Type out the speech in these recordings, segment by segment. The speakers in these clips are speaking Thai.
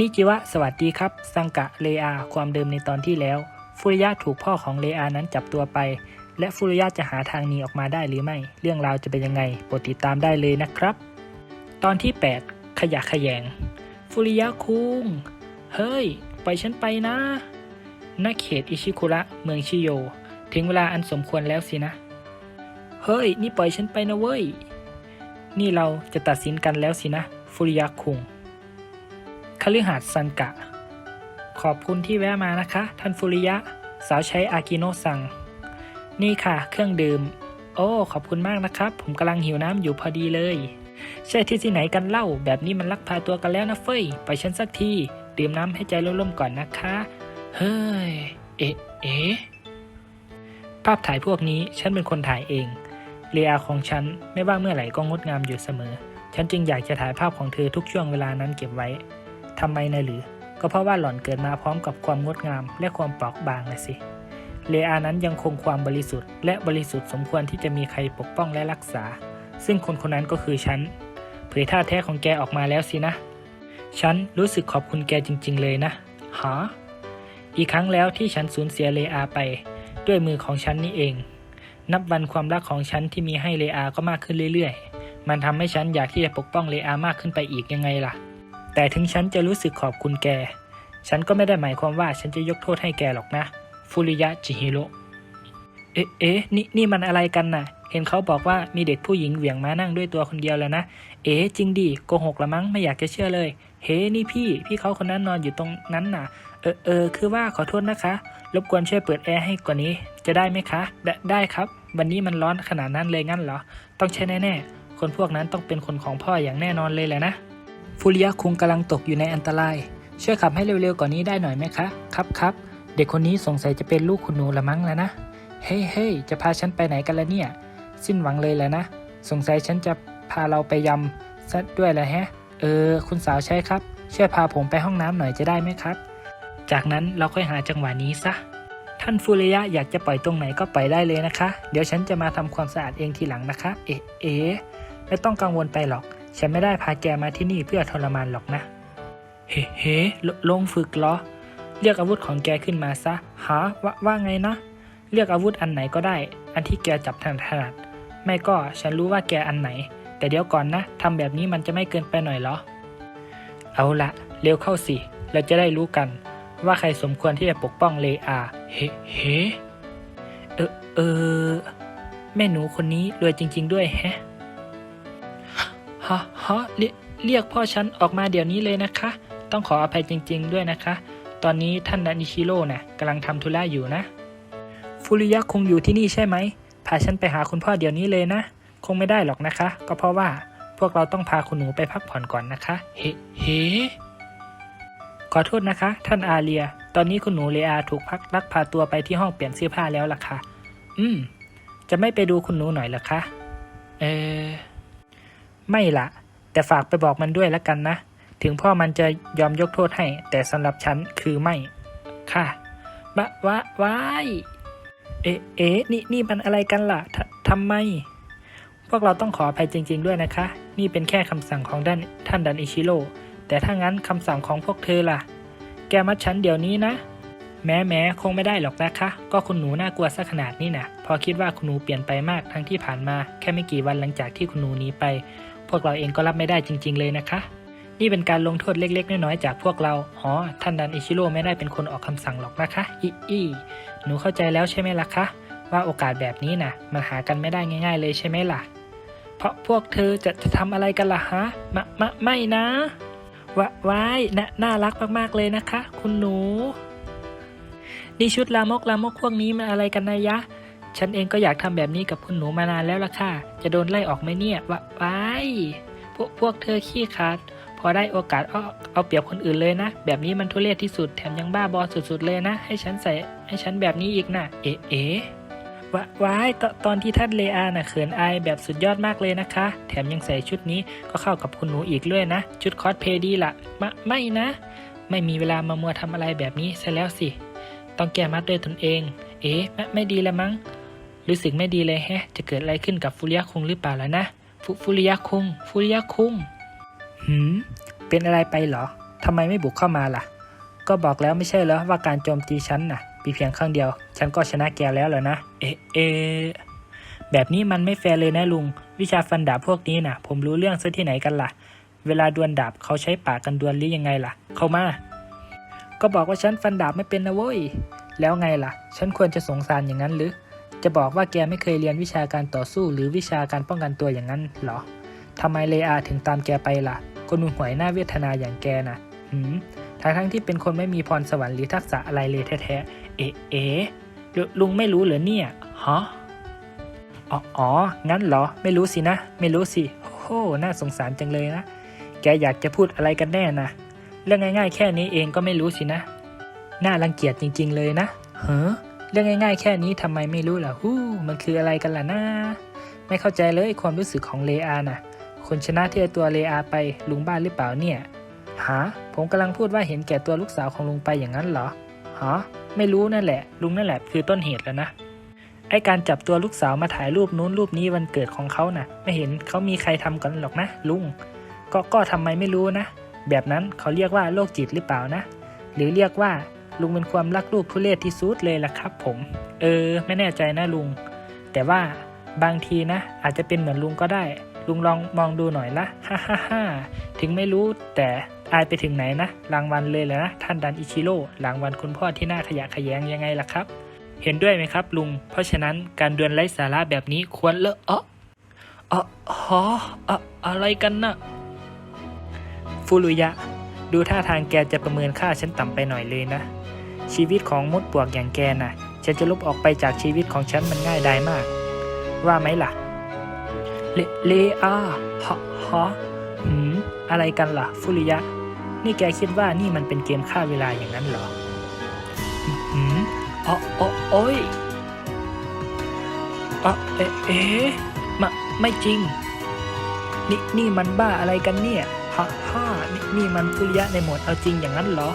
นิจิวะสวัสดีครับ สังกะเลอาความเดิมในตอนที่แล้ว ฟุริยะถูกพ่อของเลอานั้นจับตัวไป และฟุริยะจะหาทางหนีออกมาได้หรือไม่ เรื่องราวจะเป็นยังไงโปรดติดตามได้เลยนะครับ ตอนที่ 8 ขยะขยง ฟุริยะคุงเฮ้ยปล่อยฉันไปนะณเขตอิชิคุระเมืองชิโย ถึงเวลาอันสมควรแล้วสินะ เฮ้ย นี่ปล่อยฉันไปนะเว้ย นี่เราจะตัดสินกันแล้วสินะ ฟุริยะคุง คฤหาสน์ซันกะ ขอบคุณที่แวะมานะคะ ท่านฟุริยะ สาวใช้อากิโนซัง นี่ค่ะ เครื่องดื่ม โอ้ ขอบคุณมากนะครับ ผมกำลังหิวน้ำอยู่พอดีเลย ใช่ที่ที่ไหนกันเล่า แบบนี้มันลักพาตัวกันแล้วนะเฟ้ย ไปฉันสักที ดื่มน้ำให้ใจร่มๆก่อนนะคะ เฮ้ย เอ๊ะ เอ๊ะ ภาพถ่ายพวกนี้ฉันเป็นคนถ่ายเอง เรียของฉันไม่ว่าเมื่อไหร่ก็งดงามอยู่เสมอ ฉันจึงอยากจะถ่ายภาพของเธอทุกช่วงเวลานั้นเก็บไว้ ทำไมนะหรือ ก็เพราะว่าหล่อนเกิดมาพร้อมกับความงดงามและความเปราะบางนะสิเลอานั้นยังคงความบริสุทธิ์ และบริสุทธิ์สมควรที่จะมีใครปกป้องและรักษา ซึ่งคนคนนั้นก็คือฉัน เผยท่าแท้ของแกออกมาแล้วสินะ ฉันรู้สึกขอบคุณแกจริง ๆ เลยนะฮะอีกครั้งแล้วที่ฉันสูญเสียเลอาไป ด้วยมือของฉันนี่เอง นับวันความรักของฉันที่มีให้เลอาก็มากขึ้นเรื่อยๆ มันทำให้ฉันอยากที่จะปกป้องเลอามากขึ้นไปอีกยังไงล่ะ แต่ถึงฉันจะรู้สึกขอบคุณแก ฉันก็ไม่ได้หมายความว่าฉันจะยกโทษให้แกหรอกนะ ฟุริยะจิฮิโร่เอ๊ะเอ๊ะนี่นี่มันอะไรกันน่ะ เห็นเขาบอกว่ามีเด็กผู้หญิงเหวี่ยงมานั่งด้วยตัวคนเดียวแล้วนะ เอ๊ะจริงดิโกหกละมั้งไม่อยากจะเชื่อเลย เฮ้นี่พี่ พี่เขาคนนั้นนอนอยู่ตรงนั้นน่ะ เออเออคือว่าขอโทษนะคะ รบกวนช่วยเปิดแอร์ให้กว่านี้ จะได้ไหมคะไดได้ครับ วันนี้มันร้อนขนาดนั้นเลยงั้นเหรอ ต้องใช่แน่ๆคนพวกนั้นต้องเป็นคนของพ่ออย่างแน่นอนเลยแหละนะ ฟูริยะคุงกำลังตกอยู่ในอันตราย ช่วยขับให้เร็วๆกว่านนี้ได้หน่อยไหมคะ ครับครับเด็กคนนี้สงสัยจะเป็นลูกคุณหนูละมั้งแล้วนะ เฮ้ยเฮ้ยจะพาฉันไปไหนกันละเนี่ย สิ้นหวังเลยแหละนะ สงสัยฉันจะพาเราไปยำซะด้วยแหละแฮะ เออ คุณสาวใช่ครับ ช่วยพาผมไปห้องน้ำหน่อยจะได้ไหมครับ จากนั้นเราค่อยหาจังหวะนี้ซะ ท่านฟูริยะอยากจะปล่อยตรงไหนก็ปล่อยได้เลยนะคะ เดี๋ยวฉันจะมาทำความสะอาดเองทีหลังนะคะ เอ๊ะเอ๊ะไม่ต้องกังวลไปหรอก ฉันไม่ได้พาแกมาที่นี่เพื่อทรมานหรอกนะ เฮ้เฮ้ลลงฝึกเหรอ เรียกอาวุธของแกขึ้นมาซะ หาว่าว่าไงนะ เรียกอาวุธอันไหนก็ได้ อันที่แกจับถนัดถนัด ไม่ก็ฉันรู้ว่าแกอันไหน แต่เดี๋ยวก่อนนะ ทำแบบนี้มันจะไม่เกินไปหน่อยเหรอ เอาละ เร็วเข้าสิ เราจะได้รู้กัน ว่าใครสมควรที่จะปกป้องเลอา เฮ้เฮ้เออเออ แม่หนูคนนี้รวยจริง ๆ ด้วยแฮะ ฮะฮะเรียเรียกพ่อฉันออกมาเดี๋ยวนี้เลยนะคะ ต้องขออภัยจริง ๆ ด้วยนะคะ ตอนนี้ท่านนานิชิโร่น่ะกำลังทำธุระอยู่นะ ฟุริยะคงอยู่ที่นี่ใช่ไหม พาฉันไปหาคุณพ่อเดี๋ยวนี้เลยนะ คงไม่ได้หรอกนะคะ ก็เพราะว่าพวกเราต้องพาคุณหนูไปพักผ่อนก่อนนะคะ เฮ้เฮขอโทษนะคะ ท่านอาเรีย ตอนนี้คุณหนูเลอาถูกพักลักพาตัวไปที่ห้องเปลี่ยนเสื้อผ้าแล้วล่ะค่ะ อืม จะไม่ไปดูคุณหนูหน่อยหรอคะ เออ ไม่ละแต่ฝากไปบอกมันด้วยแล้วกันนะ ถึงพ่อมันจะยอมยกโทษให้ แต่สำหรับฉันคือไม่ ค่ะบะวะวายเอ๊ะเอ๊ะนี่นี่มันอะไรกันล่ะทำไม พวกเราต้องขออภัยจริง ๆ ด้วยนะคะ นี่เป็นแค่คำสั่งของด้านท่านดันอิชิโร่แต่ถ้างั้นคำสั่งของพวกเธอล่ะ แกมัดฉันเดี๋ยวนี้นะ แม้แม้คงไม่ได้หรอกนะคะ ก็คุณหนูน่ากลัวซะขนาดนี้นะพอคิดว่าคุณหนูเปลี่ยนไปมากทั้งที่ผ่านมา แค่ไม่กี่วันหลังจากที่คุณหนูหนี้ไป วกเราเองก็รับไม่ได้จริง ๆ เลยนะคะ นี่เป็นการลงโทษเล็ก ๆ น้อยๆจากพวกเราอ๋อท่านดันอิชิโร่ไม่ได้เป็นคนออกคำสั่งหรอกนะคะอีอีหนูเข้าใจแล้วใช่ไหมล่ะคะว่าโอกาสแบบนี้นะมันหากันไม่ได้ง่าย ๆ เลยใช่ไหมล่ะ เพราะพวกเธอจะจะทำอะไรกันล่ะฮะมะมะไม่นะวะว้ายนะน่ารักมากๆเลยนะคะ คุณหนูนี่ชุดลามกลามกพวกนี้มันอะไรกันนะยะ ฉันเองก็อยากทำแบบนี้กับคุณหนูมานานแล้วล่ะค่ะ จะโดนไล่ออกไหมเนี่ยวะว้ายพวกพวกเธอขี้ขาดพอได้โอกาสเอาเอาเปรียบคนอื่นเลยนะ แบบนี้มันทุเรศที่สุดแถมยังบ้าบอสุดๆเลยนะ ให้ฉันใส่ให้ฉันแบบนี้อีกนะเอ๊ะเอว,ว้ายตตอนที่ท่านเลอาน่ะเขินอายแบบสุดยอดมากเลยนะคะ แถมยังใส่ชุดนี้ก็เข้ากับคุณหนูอีกด้วยนะ ชุดคอสเพลย์ดีละมะไม่นะ ไม่มีเวลามามัวทำอะไรแบบนี้ซะแล้วสิ ต้องแก้มัดด้วยตนเอง เอ๊ะไม่ไม่ดีละมั้ง รู้สึกไม่ดีเลยแฮะ จะเกิดอะไรขึ้นกับฟุริยะคุงหรือเปล่าแล้วนะฟฟุริยะคุง ฟุริยะคุง หืม เป็นอะไรไปเหรอ ทำไมไม่บุกเข้ามาล่ะ ก็บอกแล้วไม่ใช่เหรอว่าการโจมตีฉันน่ะมีเพียงครั้งเดียว ฉันก็ชนะแกแล้วเหรอนะ เอะเอะแบบนี้มันไม่แฟร์เลยนะลุง วิชาฟันดาบพวกนี้น่ะ ผมรู้เรื่องซะที่ไหนกันล่ะ เวลาดวลดาบเขาใช้ปากกันดวลหรือยังไงล่ะ เข้ามา ก็บอกว่าฉันฟันดาบไม่เป็นนะเว้ย แล้วไงล่ะ ฉันควรจะสงสารอย่างนั้นหรือ จะบอกว่าแกไม่เคยเรียนวิชาการต่อสู้หรือวิชาการป้องกันตัวอย่างนั้นเหรอทำไมเลอาถึงตามแกไปล่ะ คนหุ่หวยหน้าเวทนาอย่างแกน่ะหืมทั้งทั้งที่เป็นคนไม่มีพรสวรรค์หรือทักษะอะไรเลยแท้ๆ เอ๊ะเอ๊ลลุงไม่รู้เหรอเนี่ย ฮะ อ๋อ งั้นเหรอ ไม่รู้สินะ ไม่รู้สิ โอ้โหน่าสงสารจังเลยนะ แกอยากจะพูดอะไรกันแน่นะ เรื่องง่ายๆ แค่นี้เองก็ไม่รู้สินะ น่ารังเกียจจริงๆเลยนะ เฮ้อ เรื่องง่ายๆ แค่นี้ทำไมไม่รู้ล่ะฮู้มันคืออะไรกันล่ะนะไม่เข้าใจเลยความรู้สึกของเลอาน่ะ คนชนะที่เอาตัวเลอาไปลุงบ้านหรือเปล่าเนี่ยฮะผมกำลังพูดว่าเห็นแก่ตัวลูกสาวของลุงไปอย่างนั้นเหรอฮะไม่รู้นั่นแหละ ลุงนั่นแหละคือต้นเหตุแล้วนะไอการจับตัวลูกสาวมาถ่ายรูปนู้นรูปนี้วันเกิดของเขาน่ะ ไม่เห็นเขามีใครทำกันหรอกนะ ลุง ก็ก็ทำไมไม่รู้นะ แบบนั้นเขาเรียกว่าโรคจิตหรือเปล่านะ หรือเรียกว่า ลุงเป็นความรักลูกทุเรศที่สุดเลยล่ะครับ ผม เออ ไม่แน่ใจนะลุง แต่ว่าบางทีนะ อาจจะเป็นเหมือนลุงก็ได้ ลุงลองมองดูหน่อยละฮ่าฮ่าฮ่าถึงไม่รู้แต่อายไปถึงไหนนะรางวัลเลยแหละนะท่านดันอิชิโร่รางวัลคุณพ่อที่น่าขยะแขยงยังไงล่ะครับ เห็นด้วยไหมครับ ลุง เพราะฉะนั้นการดวลไร้สาระแบบนี้ควรเลิกเอะเอะฮะอะอะไรกันนะฟูรุยะ ดูท่าทางแกจะประเมินค่าฉันต่ำไปหน่อยเลยนะ ชีวิตของมดปลวกอย่างแกน่ะฉันจะลบออกไปจากชีวิตของฉันมันง่ายดายมาก ว่าไหมล่ะ เลเลอาฮะฮะหืมอะไรกันล่ะ ฟุริยะ นี่แกคิดว่านี่มันเป็นเกมฆ่าเวลาอย่างนั้นเหรอหืมอ๋ออ๋อโอ้ยอ๋อเอ๊ะเอ๊ะมาไม่จริง นี่นี่มันบ้าอะไรกันเนี่ยฮ่าฮ่านี่นี่มันฟุริยะในโหมดเอาจริงอย่างนั้นเหรอ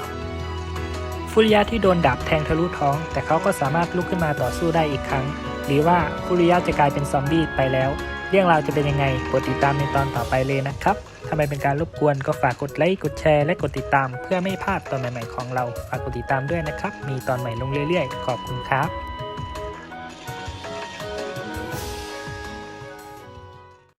ฟุริยะที่โดนดาบแทงทะลุท้อง แต่เขาก็สามารถลุกขึ้นมาต่อสู้ได้อีกครั้ง หรือว่าฟุริยะจะกลายเป็นซอมบี้ไปแล้ว เรื่องราวจะเป็นยังไงโปรดติดตามในตอนต่อไปเลยนะครับถ้าไม่เป็นการรบกวนก็ฝากกดไลค์กดแชร์และกดติดตาม เพื่อไม่พลาดตอนใหม่ๆของเรา ฝากกดติดตามด้วยนะครับ มีตอนใหม่ลงเรื่อยๆ ขอบคุณครับ